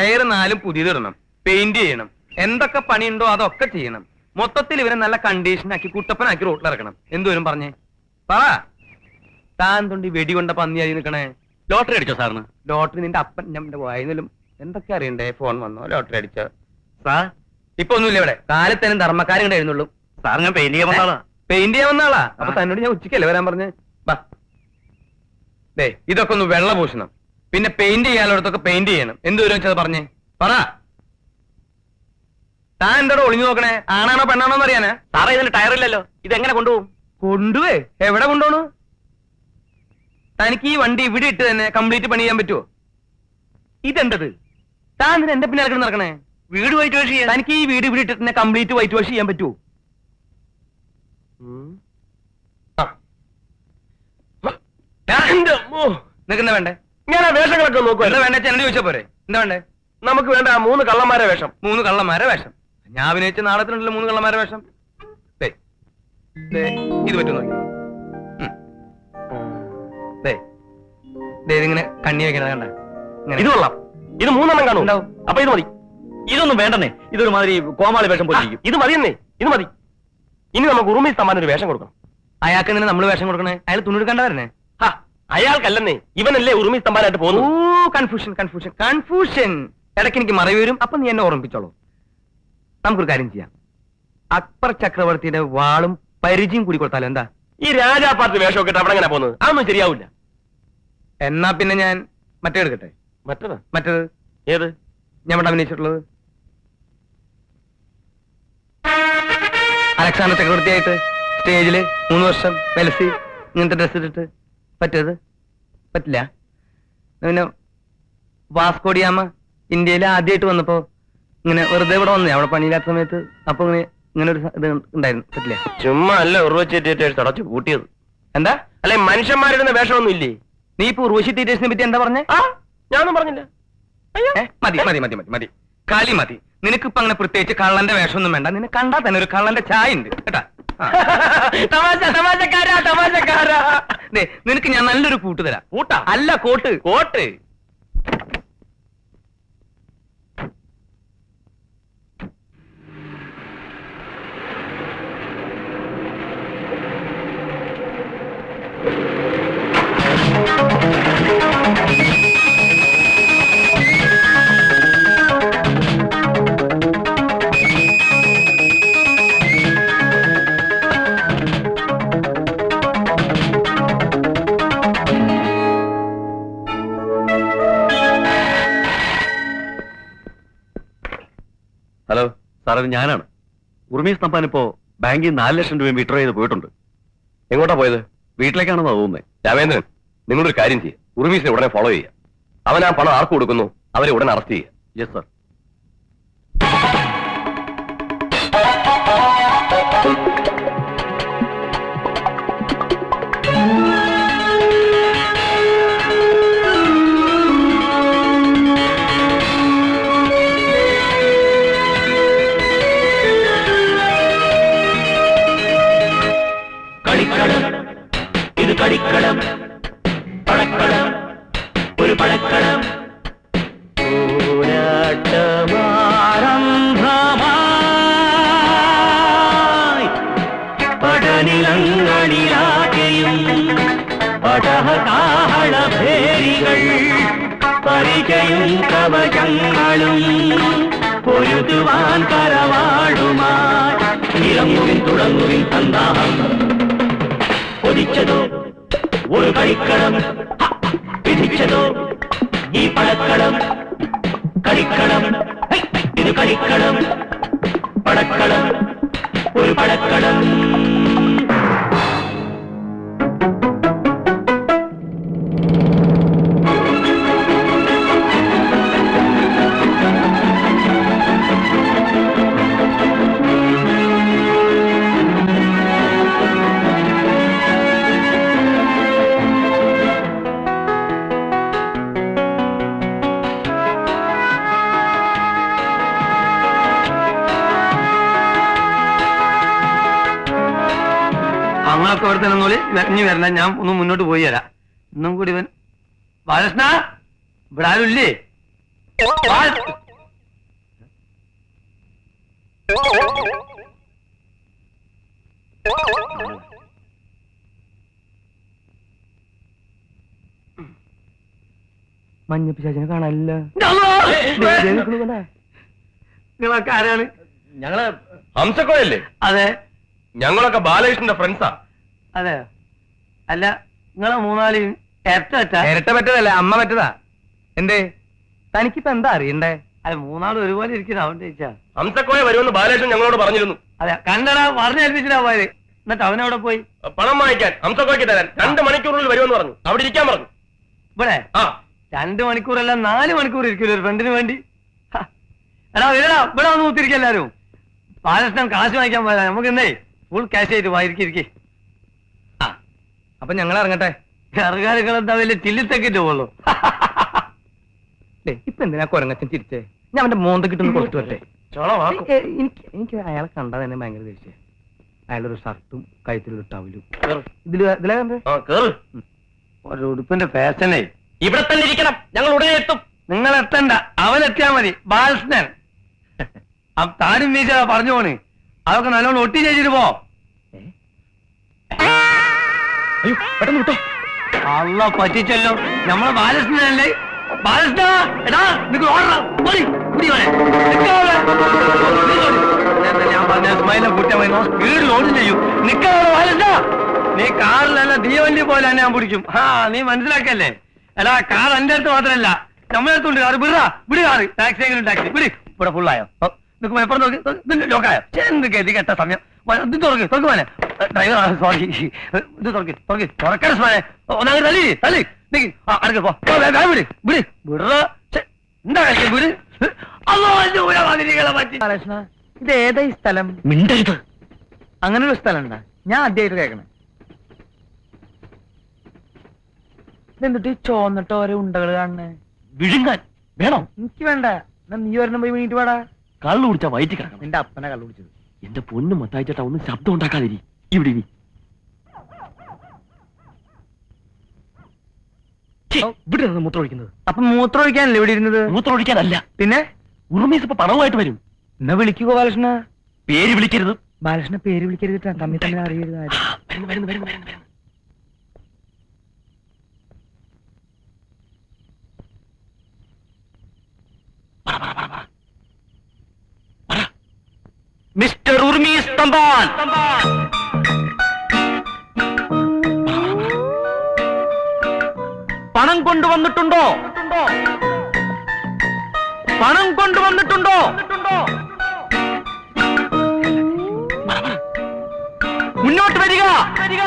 Tyre നാലും പുതിയതിടണം. Paint ചെയ്യണം. എന്തൊക്കെ പണിയുണ്ടോ അതൊക്കെ ചെയ്യണം. മൊത്തത്തിൽ ഇവരെ നല്ല കണ്ടീഷനാക്കി കുട്ടപ്പനാക്കി റോട്ടിലിറക്കണം എന്തുവരും പറഞ്ഞേ? പറ. താൻ തൊണ്ടി വെടി കൊണ്ട പന്നിയായി നിൽക്കണേ? ലോട്ടറി അടിച്ചോ സാറിന്? ലോട്ടറി നിന്റെ അപ്പൻ നമ്മുടെ വായനലും എന്തൊക്കെ അറിയണ്ടേ? ഫോൺ വന്നോ? ലോട്ടറി അടിച്ചോ? സാർ ഇപ്പൊ ഒന്നുമില്ല ഇവിടെ. കാലത്തേനും ധർമ്മക്കാരും ഉണ്ടായിരുന്നുള്ളൂ സാർ ഞാൻ പെയിന്റ് ചെയ്യാൻ വന്നാളാ പെയിന്റ് ചെയ്യാൻ വന്നാളാ അപ്പൊ തന്നോട് ഞാൻ ഉച്ചക്കല്ലേ വരാൻ പറഞ്ഞേ? ബാ ഇതൊക്കെ ഒന്ന് വെള്ള പൂശണം പിന്നെ പെയിന്റ് ചെയ്യാനുള്ളടത്തൊക്കെ പെയിന്റ് ചെയ്യണം. എന്ത് വരും വെച്ചത് പറഞ്ഞേ? പറ. താൻ എന്താടോ ഒളിഞ്ഞു നോക്കണേ? ആണാണോ പെണ്ണാണോ എന്ന് അറിയാനാ സാറേ ഇതിന് ടയറില്ലല്ലോ ഇതെങ്ങനെ കൊണ്ടുപോകും? കൊണ്ടുപോയി എവിടെ കൊണ്ടുപോണു തനിക്ക് ഈ വണ്ടി ഇവിടെ ഇട്ട് തന്നെ കംപ്ലീറ്റ് പണി ചെയ്യാൻ പറ്റുമോ ഇതെന്തത്? താൻ ഇതിന് എന്റെ പിന്നാലെ കിടന്ന് നടക്കണേ? വീട് വൈറ്റ് വാഷ് ചെയ്യാൻ. തനിക്ക് ഈ വീട് ഇവിടെ ഇട്ടിട്ട് തന്നെ കംപ്ലീറ്റ് വൈറ്റ് വാഷ് ചെയ്യാൻ പറ്റുമോ. നിനക്ക് വേണ്ടേ? ഞാൻ ആ വേഷങ്ങളൊക്കെ എന്താ വേണ്ട എന്നോട് ചോദിച്ചാ പോരെ? എന്താ വേണ്ടേ? നമുക്ക് വേണ്ട ആ മൂന്ന് കള്ളന്മാരെ വേഷം. മൂന്ന് കള്ളന്മാരെ വേഷം. ഞാൻ അഭിനയിച്ച നാടകത്തിനുണ്ടല്ലോ മൂന്ന് കള്ളന്മാരെ വേഷം. ഇത് പറ്റും നോക്കി. ഇതിങ്ങനെ കണ്ണി വെക്കണത് കണ്ട. ഇത് കൊള്ളാം. ഇത് മൂന്നെണ്ണം കാണും. അപ്പൊ ഇത് മതി. ഇതൊന്നും വേണ്ടെന്നേ. ഇതൊരു മാതിരി കോമാളി വേഷം പോലിരിക്കും ഇത് മതിയെന്നേ ഇത് മതി. ഇനി നമുക്ക് ഉറുമി സമ്മാനം ഒരു വേഷം കൊടുക്കണം. അയാൾക്ക് തന്നെ നമ്മൾ വേഷം കൊടുക്കണേ? അയാൾ തുണിയെടുക്കണ്ട വരണേ? അയാൾക്കല്ലെന്നേ ഇവനല്ലേ ഉറുമി സമ്മാനമായിട്ട് ഓ പോകുന്നു കൺഫ്യൂഷൻ കൺഫ്യൂഷൻ കൺഫ്യൂഷൻ ഇടയ്ക്ക് എനിക്ക് മറവി വരും അപ്പൊ നീ എന്നെ ഓർമ്മിപ്പിച്ചോളൂ. നമുക്കൊരു കാര്യം ചെയ്യാം. അക്ബർ ചക്രവർത്തിയുടെ വാളും പരിചയം കൂടി കൊടുത്താലോ എന്താ? ഈ രാജാ പാർട്ടി വേഷമൊക്കെ ഇട്ട് അവിടെ എങ്ങനെ പോകുന്നത്? അതൊന്നും ശരിയാവില്ല. എന്നാ പിന്നെ ഞാൻ മറ്റേ എടുക്കട്ടെ? മറ്റേതാ? മറ്റേത്? ഏത്? ഞാൻ ഇവിടെ അഭിനയിച്ചിട്ടുള്ളത്. അലക്സാണ്ടർ ചക്രവർത്തിയായിട്ട് സ്റ്റേജിൽ മൂന്ന് വർഷം വെലസി ഇങ്ങനത്തെ ഡ്രസ് ഇട്ടിട്ട്. പറ്റത് പറ്റില്ല. പിന്നെ വാസ്കോഡിയാമ ഇന്ത്യയിൽ ആദ്യമായിട്ട് വന്നപ്പോ ഇങ്ങനെ വെറുതെ ഇവിടെ വന്നേ. അവിടെ പണിയില്ലാത്ത സമയത്ത് അപ്പൊ ഇങ്ങനെ ഇങ്ങനെ ഒരു ഇത് ഉണ്ടായിരുന്നു. പറ്റില്ല? ചുമ്മാ അല്ല ഉറുവച്ചേറ്റ് അടച്ചു കൂട്ടിയത് എന്താ? അല്ലെ മനുഷ്യന്മാരിടുന്ന വേഷമൊന്നും ഇല്ലേ നീ ഇപ്പൊ ഉർവശി തീറ്റേഴ്സിനെ പറ്റി എന്താ പറഞ്ഞേ? ആ ഞാനൊന്നും പറഞ്ഞില്ല. മതി മതി മതി മതി മതി. കളി മതി. നിനക്കിപ്പോ അങ്ങനെ പ്രത്യേകിച്ച് കള്ളന്റെ വേഷമൊന്നും വേണ്ട. നിന്നെ കണ്ടാ തന്നെ ഒരു കള്ളന്റെ ചായ ഉണ്ട്. കേട്ടാ. തമാശ തമാശക്കാരാ. ദേ, നിനക്ക് ഞാൻ നല്ലൊരു കൂട്ട് തരാം. കൂട്ടാ? അല്ല കോട്ട്. കോട്ട്. ഹലോ ഞാനാണ്. ഉർമീസ് തമ്പാൻ ഇപ്പോ ബാങ്കിൽ നാല് ലക്ഷം രൂപയും വിഡ്രോ ചെയ്ത് പോയിട്ടുണ്ട്. എങ്ങോട്ടാ പോയത്? വീട്ടിലേക്കാണെന്നാ തോന്നുന്നത് രാമേന്ദ്രൻ നിങ്ങളൊരു കാര്യം ചെയ്യുക ഉറുമീസിനെ ഉടനെ ഫോളോ ചെയ്യുക. അവൻ ആ പണം ആർക്ക് കൊടുക്കുന്നു? അവരെ ഉടനെ അറസ്റ്റ് ചെയ്യുക. യെസ് സാർ കളിക്കളം ഹ! പിടിച്ചതോ ഈ പടക്കളം കളിക്കളം ഹൈ! ഇത് കളിക്കളം പടക്കളം ഒരു പടക്കളം അങ്ങനൊക്കെ ഇവിടെ തന്നെ നോളി ഇറങ്ങി വരണ്ട ഞാൻ ഒന്ന് മുന്നോട്ട് പോയി തരാം ഇന്നും കൂടി ഇവൻ ബാലകൃഷ്ണ ഇവിടെ ആരും മഞ്ഞപ്പിശാചിനെ കാണാനില്ല. നിങ്ങളൊക്കെ ആരാണ്? ഞങ്ങൾ ഹംസക്കോയല്ലേ? അതെ. ഞങ്ങളൊക്കെ ബാലകൃഷ്ണന്റെ ഫ്രണ്ട്സാ അതെ. അല്ല നിങ്ങളെ മൂന്നാളിയും ഇരട്ട പറ്റതല്ല അമ്മ പറ്റതാ. എന്തേ? തനിക്കിപ്പോ എന്താ അറിയണ്ടേ? അത് മൂന്നാളും ഒരുപോലെ ഇരിക്കുന്ന അവൻ ചോദിച്ചാ. ഹംസക്കോയ വരുമെന്ന് ബാലകൃഷ്ണൻ ഞങ്ങളോട് പറഞ്ഞിരുന്നു. അതെ കണ്ടടാ പറഞ്ഞേൽപ്പിച്ചിട്ടാ പോയത്. എന്നിട്ട് അവനവിടെ പോയി? പണം വാങ്ങിക്കാൻ ഹംസക്കോയ്ക്ക് തരാൻ രണ്ട് മണിക്കൂറിൽ വരുമെന്ന് പറഞ്ഞു. അവിടെ ഇരിക്കാൻ പറഞ്ഞു. ഇവിടെ? ആ. രണ്ട് മണിക്കൂറല്ല നാല് മണിക്കൂർ ഇരിക്കില്ല ഒരു ഫ്രണ്ടിന് വേണ്ടി. എടാ വരടാ ഇവിടെ വന്ന് ഊത്തിരിക്കും എല്ലാരും. ബാലകൃഷ്ണൻ കാശ് വാങ്ങിക്കാൻ പോയതാ. നമുക്ക് എന്നേ ഫുൾ ക്യാഷ് ആയിട്ട് വായിരിക്കും അപ്പൊ ഞങ്ങൾ ഇറങ്ങട്ടെ എന്താ വലിയ ചില്ലിത്തക്കിട്ട് പോളൂ ഇപ്പൊ എന്തിനാ കൊരങ്ങച്ചൻ ചിരിച്ചേ? ഞാൻ അവന്റെ മോന്ത കിട്ടുന്ന കൊടുത്തു വരട്ടെ. എനിക്ക് എനിക്ക് അയാളെ കണ്ടാ തന്നെ ഭയങ്കര ദേഷ്യം. അയാളൊരു ഷർട്ടും കഴുത്തിലൊരു ടവലും. ഇതിൽ ഒരു ഉടുപ്പിന്റെ ഫാഷനേ. ഇവിടെ തന്നെ ഇരിക്കണം. ഞങ്ങൾ ഉടനെ എത്തും. നിങ്ങൾ എത്തണ്ട. അവൻ എത്തിയാ മതി. ബാലകൃഷ്ണൻ. ആ താനും വീശ പറഞ്ഞു പോണ്. അതൊക്കെ നല്ലോണം ഒട്ടി ചെയ്തിട്ട് പോ. അയ്യോ പെട്ടെന്ന് വിട്ടോ. അള്ള പറ്റിച്ചല്ലോ. നമ്മളെ ബാലകൃഷ്ണനല്ലേ? ബാലകൃഷ്ണ എടാ നിനക്ക് ഓടണം ഓടി ഓടി ഓടെ നിക്കാവേ. നീ ഓടി. നേരത്തെ ഞാൻ പറഞ്ഞ സ്മൈലിനെ കൂട്ടിയാൽ മതി. സ്പീഡിൽ ഓടും ചെയ്യും. നിക്കാവേ ബാലകൃഷ്ണ. നീ കാറിലല്ല തീവണ്ടി പോലെ തന്നെ ഞാൻ പിടിക്കും. ആ നീ മനസ്സിലാക്കല്ലേ? എടാ കാർ എന്റെ അടുത്ത് മാത്രമല്ല നമ്മളെ അടുത്തുണ്ട് കാറ്. വിടാ വിട് കാറ്. ടാക്സി എങ്കിലും ടാക്സി. വിട് ഇവിടെ ഫുള്ളായോ നിൽക്കുമ്പോ എപ്പുറം നോക്കി ലോക്കായോ എന്ത് ഗതി കെട്ട സമയം. ഇത് തുറക്ക് തുറക്ക് മോനെ. ഡ്രൈവർ സോറി ഇത് തുറക്ക് തുറക്ക്. തുറക്കണ സ്മാനെ ഒന്നാമത് തല്ലി തല്ലി നിക്ക് ആ അടുക്ക പോ. വിട് വിട്. വിടറ. എന്താ കളിക്കുന്നത് വിട്. ഇത് ഏതാ ഈ സ്ഥലം? മിണ്ടരുത്. അങ്ങനെ ഒരു സ്ഥലം ഉണ്ടാ ഞാൻ ആദ്യമായിട്ട് കേൾക്കണേ. എന്നിട്ട് ചോന്നിട്ട് ഓരോ ഉണ്ടകൾ കാണണേ വിഴുങ്ങാൻ. വേണോ? എനിക്ക് വേണ്ട. നീ ഒരെണ്ണം പോയി വീണിട്ട് പാടാ കള്ളു കുടിച്ചാ വയറ്റി കിടക്കണം. എന്റെ അപ്പനെ കള്ളു കുടിച്ചത്. എന്റെ പൊന്നു മത്തായിച്ചേട്ടാ ഒന്നും ശബ്ദം ഉണ്ടാക്കാതിരി ഇവിടെ ഛെ, ഇവിടെ നിന്ന് മൂത്രം ഒഴിക്കുന്നത്. അപ്പൊ മൂത്രം ഒഴിക്കാനല്ലേ ഇവിടെ ഇരുന്നത്? മൂത്രം ഒഴിക്കാനല്ല. പിന്നെ? ഉറുമീസ് ഇപ്പൊ പണവുമായിട്ട് വരും. എന്നാ വിളിക്കുക ബാലകൃഷ്ണ? പേര് വിളിക്കരുത്. ബാലകൃഷ്ണ പേര് വിളിക്കരുത്. തമ്മിൽ തന്നെ അറിയരുത്. വരുന്നു വരുന്നു വരുന്നു വരുന്നു വരുന്നു പറ, പറ, പറ, പറ. പറ. മിസ്റ്റർ ഉർമീസ് തമ്പാൻ പണം കൊണ്ടുവന്നിട്ടുണ്ടോ? പണം കൊണ്ടുവന്നിട്ടുണ്ടോ? മുന്നോട്ട് വരിക വരിക.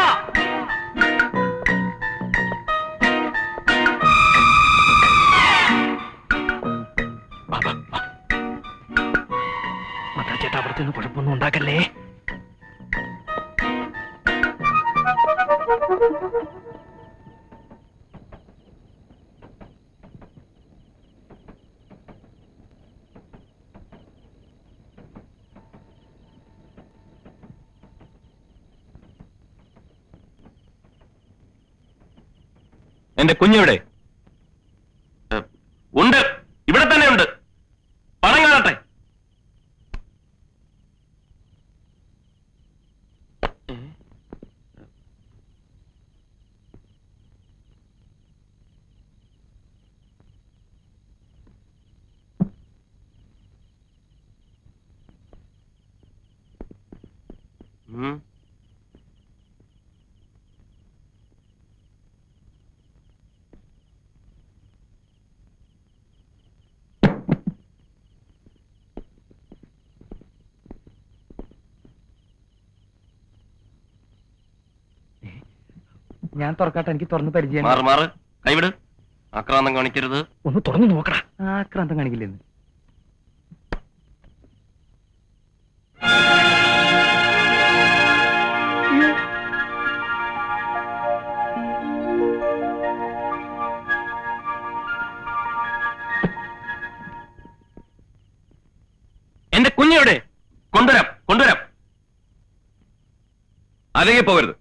മത്തായിച്ചേട്ടാ അവിടെ നിന്ന് കുഴപ്പമൊന്നും ഉണ്ടാക്കല്ലേ? എന്റെ കുഞ്ഞിവിടെ ഉണ്ട് ഇവിടെ തന്നെ ഉണ്ട് പണം കാണട്ടെ ഉം. ഞാൻ തുറക്കാട്ടെ എനിക്ക് തുറന്ന് പരിചയം മാറി മാറ്. കൈവിട്. ആക്രാന്തം കാണിക്കരുത്. ഒന്ന് തുറന്നു നോക്കടാ. ആക്രാന്തം കാണിക്കില്ലെന്ന്. അല്ലെങ്കിൽ പോകരുത്.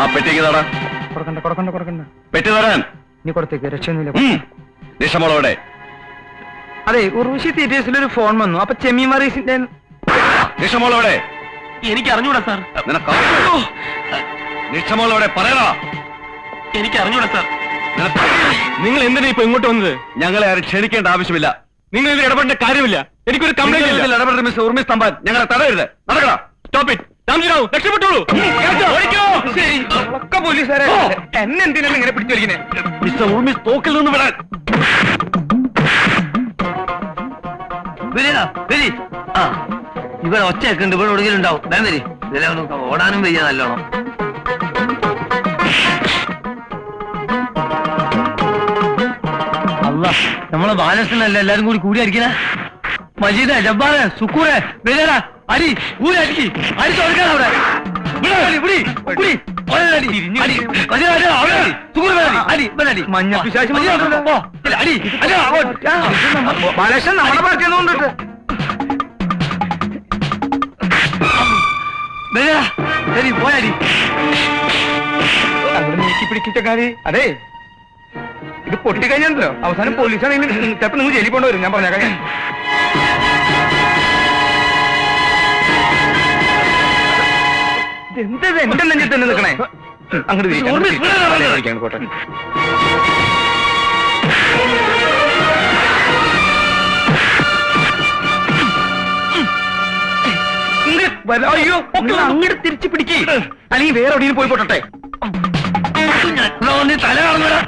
ആ പെട്ടിക്ക് താടാ. കൊടുക്കണ്ട കൊടുക്കണ്ട കൊടുക്കണ്ട. പെട്ടി തരാൻ. നീ കൊടുത്തേക്ക് രക്ഷയൊന്നുമില്ല. നിഷമോളവിടെ അതെ ഉർവശി തിയേറ്റേഴ്സിൽ ഒരു ഫോൺ വന്നു. അപ്പൊ ചെമ്മീൻ മറീസിന്റെ നിഷമോളവിടെ എനിക്ക് അറിഞ്ഞൂടാ സാർ നിനക്ക് നിഷമോളോടെ പറയടാ. എനിക്ക് അറിഞ്ഞൂടാ സാർ നിങ്ങൾ എന്തിനാ ഇപ്പൊ ഇങ്ങോട്ട് വന്നത്? ഞങ്ങളെ ആരും ക്ഷണിക്കേണ്ട ആവശ്യമില്ല. നിങ്ങൾ ഇതിൽ ഇടപെടേണ്ട കാര്യമില്ല. എനിക്കൊരു കംപ്ലൈന്റ് ഉർമിസ് തമ്പാൻ ഞങ്ങളെ തടയരുത്. നടക്കടാ. സ്റ്റോപ്പ് ഇറ്റ് ഒക്കെ പോലീസുകാരെ ഇങ്ങനെ പിടിച്ചു മിസ്റ്റർ തോക്കിൽ നിന്ന് വിടാൻ. ഇവിടെ ഒച്ചയൊക്കെ ഉണ്ട് ഇവിടെ ഒടുങ്ങിലും ഉണ്ടാവും. വേണ്ടി വരി. ഇതിലെ ഓടാനും വയ്യ നല്ലോണം. അല്ല നമ്മളെ ബാലൻസിനല്ല എല്ലാരും കൂടി കൂടിയായിരിക്കണേ? മജീദ് ജബ്ബാറ് സുക്കൂറ് വരിക അരി ഊരടിക്ക് അരി തുടക്കാൻ അവിടെ. അടി, അടി. ശരി പോയടി അങ്ങനെ നീക്കി അതെ. ഇത് പൊട്ടിക്കഴിഞ്ഞല്ലോ അവസാനം പോലീസാണെങ്കിൽ ചിലപ്പോ നിങ്ങൾ ജയിലിൽ പോകേണ്ടി വരും. ഞാൻ പറഞ്ഞേക്കാം എന്തത് എന്റെ നെഞ്ചിൽ തന്നെ നിൽക്കണേ. അങ്ങോട്ട് പോട്ടെ. അയ്യോ നിങ്ങൾ അങ്ങോട്ട് തിരിച്ചു പിടിക്കേ. അല്ലെങ്കിൽ വേറെ എവിടെയും പോയി പോട്ടെ തല കാണുന്നടാ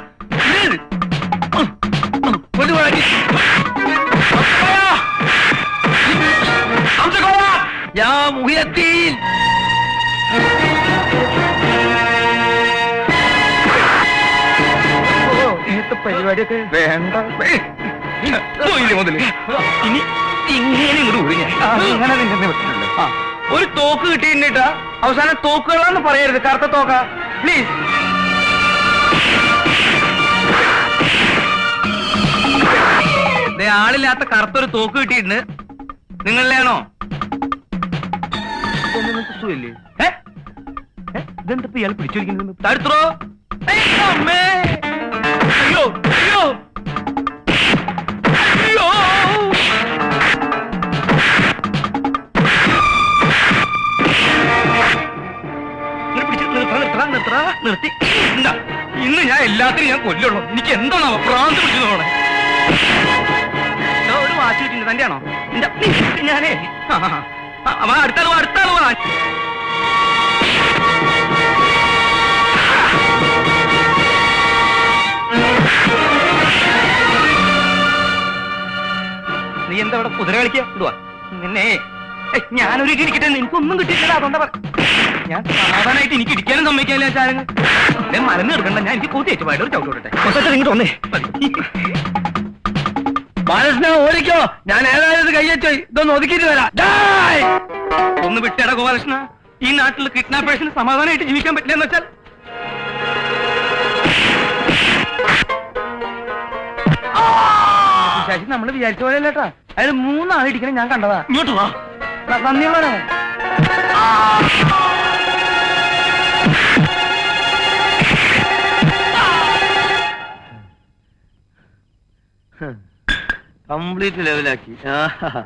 ഓ, ഇങ്ങനത്തെ പരിപാടിയൊക്കെ? വേണ്ട. ഏയ്, പോയില്ലേ മുതൽ. ഇനി ഇങ്ങനെ ഇങ്ങോട്ട് ഊരി അങ്ങനെ നിന്നെ ഒരു തോക്ക് കിട്ടിയിട്ടാ അവസാനം തോക്കുകളാന്ന് പറയരുത്. കറുത്ത തോക്ക. പ്ലീസ് ആളില്ലാത്ത കറുത്തൊരു തോക്ക് കിട്ടിയിട്ടുണ്ട്. നിങ്ങളിലാണോ? ഇതെന്താ ഇയാൾ പിടിച്ചോടിക്കുന്നത് തടുത്തോ അയ്യോ അയ്യോ! അയ്യോ! നിർത്തി. ഇന്ന് ഞാൻ എല്ലാത്തിനും ഞാൻ കൊല്ലുള്ളൂ. എനിക്ക് എന്താണോ പ്രാന്ത് പിടിച്ചതോടെ ഒരു വാച്ച് കിട്ടിണ്ട് തന്റെ ആണോ ഞാനേ. ആ, ആ, കുതിര കളിക്കുക നിന്നെ. ഞാനൊരു ഇടിക്കട്ടെ എനിക്കൊന്നും കിട്ടിയിട്ടില്ല. അതുകൊണ്ടാ പറ ഞാൻ സാധാരണയായിട്ട് എനിക്ക് ഇടിക്കാനും സമ്മതിക്കാനില്ല ചാരങ്ങൾ ഞാൻ മലന്ന് എടുക്കണ്ട. ഞാൻ എനിക്ക് കൂട്ടി വെച്ചു പോയിട്ട് ഒരു ചവിട്ട് വിടട്ടെ ഇങ്ങോട്ട് വന്നേ. ബാലകൃഷ്ണ ഓടിക്കോ. ഞാൻ ഏതായാലും കയ്യേറ്റോ ഇതൊന്ന് ഒതുക്കിയിട്ട് വരാം. ഒന്ന് വിട്ടേടാ ഗോപാലകൃഷ്ണ. ഈ നാട്ടിൽ കിഡ്നാപ്പേഴ്സിന് സമാധാനമായിട്ട് ജീവിക്കാൻ പറ്റില്ല എന്ന് വെച്ചാൽ ശശി നമ്മൾ വിചാരിച്ച പോലെ അല്ലേട്ടാ അയാൾ മൂന്നാൾ ഇടിക്കണേ ഞാൻ കണ്ടതാ. ഇങ്ങോട്ട് വാ. ന- നന്ദിയുള്ളവനാണ് കംപ്ലീറ്റ് ലെവലാക്കി. ആഹാ.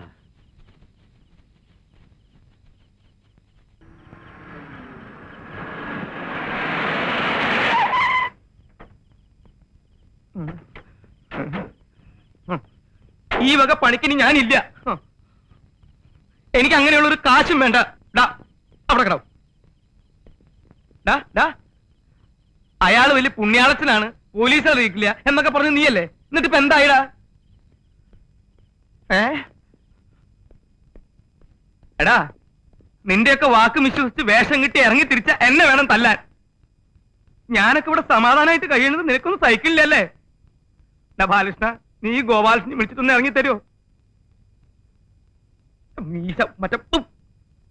ഈ വക പണിക്കിനി ഞാനില്ല. എനിക്ക് അങ്ങനെയുള്ള ഒരു കാശും വേണ്ട. ഡാ അവിടെ കിടവും ഡാ ഡാ. അയാൾ വലിയ പുണ്യാളത്തിനാണ് പോലീസ് അറിയിക്കില്ല എന്നൊക്കെ പറഞ്ഞ് നീയല്ലേ? എന്നിട്ട് ഇപ്പൊ എന്തായിടാ? ഏ? എടാ നിന്റെയൊക്കെ വാക്ക് വിശ്വസിച്ച് വേഷം കിട്ടി ഇറങ്ങി തിരിച്ച എന്നെ വേണം തല്ലാൻ. ഞാനൊക്കെ ഇവിടെ സമാധാനമായിട്ട് കഴിയുന്നത് നിനക്കൊന്നും സഹിക്കില്ലല്ലേ? ഡാ ബാലകൃഷ്ണ നീ ഗോപാലസിനെ വിളിച്ചിട്ടൊന്ന് ഇറങ്ങി തരുമോ മീശ മറ്റേ.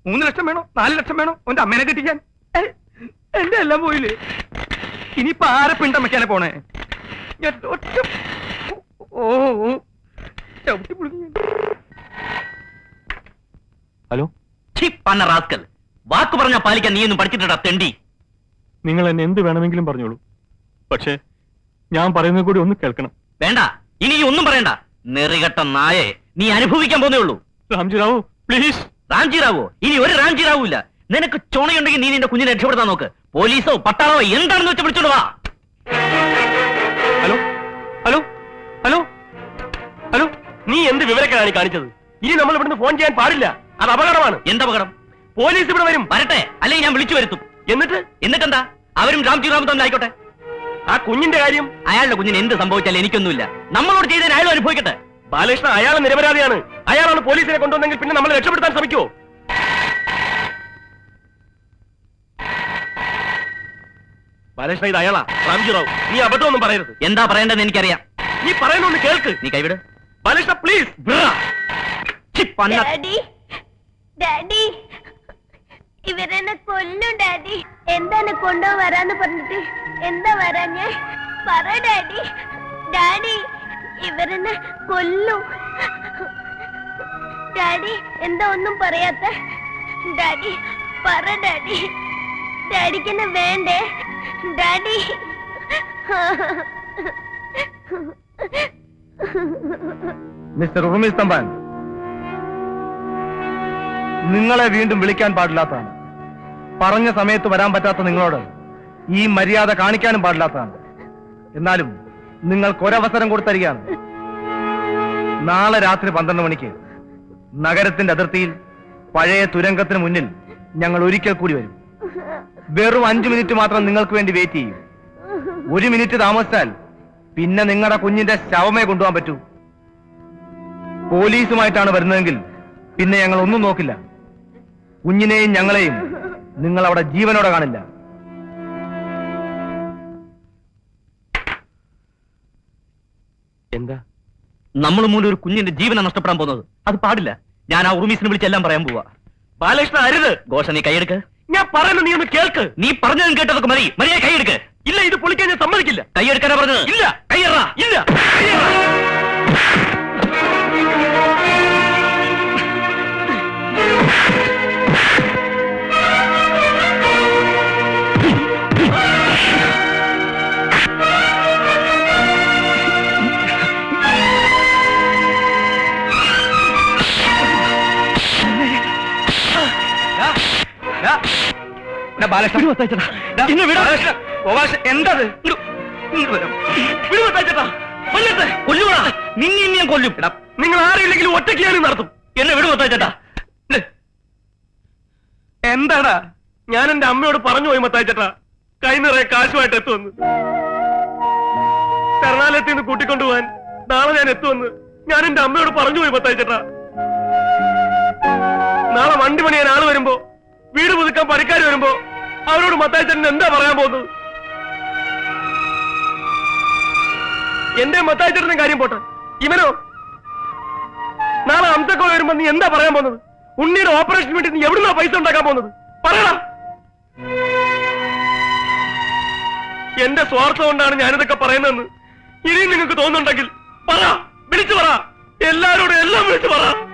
മൂന്ന് ലക്ഷം വേണോ? നാല് ലക്ഷം വേണോ? അവന്റെ അമ്മേനെ കെട്ടിക്കാൻ. എന്റെ എല്ലാം പോയില്ലേ? ഇനിയിപ്പൊ ആരെ പിണ്ടം വെക്കാനെ പോണേ? ഞാൻ ഒറ്റ ഓ ഓ ചവിട്ടി പുളിഞ്ഞു ഹലോ? പന്ന റാസ്കൽ. വാക്ക് പറഞ്ഞ പാലിക്കാൻ നീ ഒന്നും പഠിച്ചിട്ടാ തെണ്ടി. നിങ്ങൾ എന്നെ എന്ത് വേണമെങ്കിലും പറഞ്ഞോളൂ. പക്ഷേ ഞാൻ പറയുന്നത് കൂടി ഒന്ന് കേൾക്കണം. വേണ്ട. ഇനി ഒന്നും പറയണ്ട. നെറികെട്ട നായെ നീ അനുഭവിക്കാൻ പോന്നേ ഉള്ളൂ. രാംജി റാവു പ്ലീസ്. റാംജി റാവു? ഇനി ഒരു റാംജി റാവു ഇല്ല നിനക്ക് ചുണയുണ്ടെങ്കിൽ നീ നിന്റെ കുഞ്ഞിനെ രക്ഷപ്പെടുത്താൻ നോക്ക്. പോലീസോ പട്ടാളോ എന്താണെന്ന് വെച്ച് വാ. ഹലോ? ഹലോ? ഹലോ? ഹലോ? നീ എന്ത് വിവരക്കാണ് കാണിച്ചത്? ഇനി നമ്മൾ ഇവിടുന്ന് ഫോൺ ചെയ്യാൻ പാടില്ല. അത് അപകടമാണ്. എന്താ അപകടം? പോലീസ് ഇവിടെ വരും. വരട്ടെ. അല്ലെങ്കിൽ ഞാൻ വിളിച്ചു വരുത്തും. എന്നിട്ട്? എന്നിട്ടെന്താ? അവരും രാംജി റാവു തന്നെ ആയിക്കോട്ടെ ആ കുഞ്ഞിന്റെ കാര്യം? അയാളുടെ കുഞ്ഞിന് എന്ത് സംഭവിച്ചാലും എനിക്കൊന്നുമില്ല. നമ്മളോട് ചെയ്തതിന് അയാളും അനുഭവിക്കട്ടെ. ബാലകൃഷ്ണ അയാൾ നിരപരാധിയാണ്. അയാളാണ് പോലീസിനെ കൊണ്ടുവന്നെങ്കിൽ പിന്നെ നമ്മൾ രക്ഷപ്പെടുത്താൻ ശ്രമിക്കുമോ ബാലകൃഷ്ണ ഇത് അയാളാ. റാംജി റാവു നീ അബദ്ധമൊന്നും പറയരുത്. എന്താ പറയേണ്ടതെന്ന് എനിക്കറിയാം. നീ പറയുന്നൊന്ന് കേൾക്ക്. നീ കൈവിട്. ബാലകൃഷ്ണ പ്ലീസ് ഡാഡി ഇവരെന്നെ കൊല്ലും ഡാഡി. എന്താണ് കൊണ്ടുവരാന്ന് പറഞ്ഞിട്ട്? എന്താ വരാഞ്ഞേ? പറ ഡാഡി. ഡാഡി ഇവരെന്നെ കൊല്ലും. ഡാഡി എന്താ ഒന്നും പറയാത്ത? ഡാഡി പറ ഡാഡി. ഡാഡിക്ക് എന്നെ വേണ്ടേ? ഡാഡി. മിസ്റ്റർ ഉറുമി തമ്പാൻ നിങ്ങളെ വീണ്ടും വിളിക്കാൻ പാടില്ലാത്തതാണ്. പറഞ്ഞ സമയത്ത് വരാൻ പറ്റാത്ത നിങ്ങളോട് ഈ മര്യാദ കാണിക്കാനും പാടില്ലാത്തതാണ്. എന്നാലും നിങ്ങൾക്ക് ഒരവസരം കൊടുത്തരികയാണ്. നാളെ രാത്രി പന്ത്രണ്ട് മണിക്ക് നഗരത്തിന്റെ അതിർത്തിയിൽ പഴയ തുരങ്കത്തിന് മുന്നിൽ ഞങ്ങൾ ഒരിക്കൽ കൂടി വരും. വെറും അഞ്ചു മിനിറ്റ് മാത്രം നിങ്ങൾക്ക് വേണ്ടി വെയിറ്റ് ചെയ്യും. ഒരു മിനിറ്റ് താമസിച്ചാൽ പിന്നെ നിങ്ങളുടെ കുഞ്ഞിന്റെ ശവമേ കൊണ്ടുപോകാൻ പറ്റൂ. പോലീസുമായിട്ടാണ് വരുന്നതെങ്കിൽ പിന്നെ ഞങ്ങൾ ഒന്നും നോക്കില്ല. കുഞ്ഞിനെയും ഞങ്ങളെയും നിങ്ങൾ അവിടെ ജീവനോടെ കാണില്ല. എന്താ? നമ്മൾ മൂലം ഒരു കുഞ്ഞിന്റെ ജീവനെ നഷ്ടപ്പെടാൻ പോകുന്നത്. അത് പാടില്ല. ഞാൻ ആ ഉറുമീസിനെ വിളിച്ചെല്ലാം പറയാൻ പോവാ. ബാലകൃഷ്ണ അരുത്. ഘോഷ നീ കൈയെടുക്ക്. ഞാൻ പറയുന്നത് നീ ഒന്ന് കേൾക്ക്. നീ പറഞ്ഞതും കേട്ടതൊക്കെ മതി. മതിയായി കൈയെടുക്ക്. ഇല്ല ഇത് പൊളിക്കാൻ ഞാൻ സമ്മതിക്കില്ല. കൈയെടുക്കാനാ പറഞ്ഞത്? ഇല്ല. കൈയറ ഇല്ല. നിന്നെ കൊല്ലും. നിങ്ങൾ ആരെയില്ലെങ്കിലും ഒറ്റയ്ക്ക് ഞാനും നടത്തും. എന്നെ വിടുവോ ചേട്ടാ. എന്താടാ? ഞാൻ എന്റെ അമ്മയോട് പറഞ്ഞു പോയി മത്തായിച്ചേട്ടാ കൈ നിറയെ കാശുമായിട്ട് എത്തുമെന്ന്. എറണാകുളത്ത് നിന്ന് കൂട്ടിക്കൊണ്ടുപോവാൻ നാളെ ഞാൻ എത്തുമെന്ന് ഞാൻ എന്റെ അമ്മയോട് പറഞ്ഞു പോയി മത്തായിച്ചേട്ടാ നാളെ വണ്ടി പണിയാൻ ആൾ വരുമ്പോ വീട് പുതുക്കാൻ പണിക്കാർ വരുമ്പോ അവരോട് മത്തായിച്ചേട്ടൻ എന്താ പറയാൻ പോകുന്നത്? എന്റെ മത്തായിച്ചേട്ടന്റെ കാര്യം പോട്ടെ. ഇവനോ? നാളെ അമിതക്കോ വരുമ്പോ നീ എന്താ പറയാൻ പോകുന്നത്? ഉണ്ണിയുടെ ഓപ്പറേഷൻ വേണ്ടി നീ എവിടുന്നാ പൈസ ഉണ്ടാക്കാൻ പോകുന്നത്? പറയടാ. എന്റെ സ്വാർത്ഥം കൊണ്ടാണ് ഞാനിതൊക്കെ പറയുന്നതെന്ന് ഇനിയും നിങ്ങൾക്ക് തോന്നുന്നുണ്ടെങ്കിൽ പറ. വിളിച്ചു പറ. എല്ലാരോടും എല്ലാം വിളിച്ചു പറ.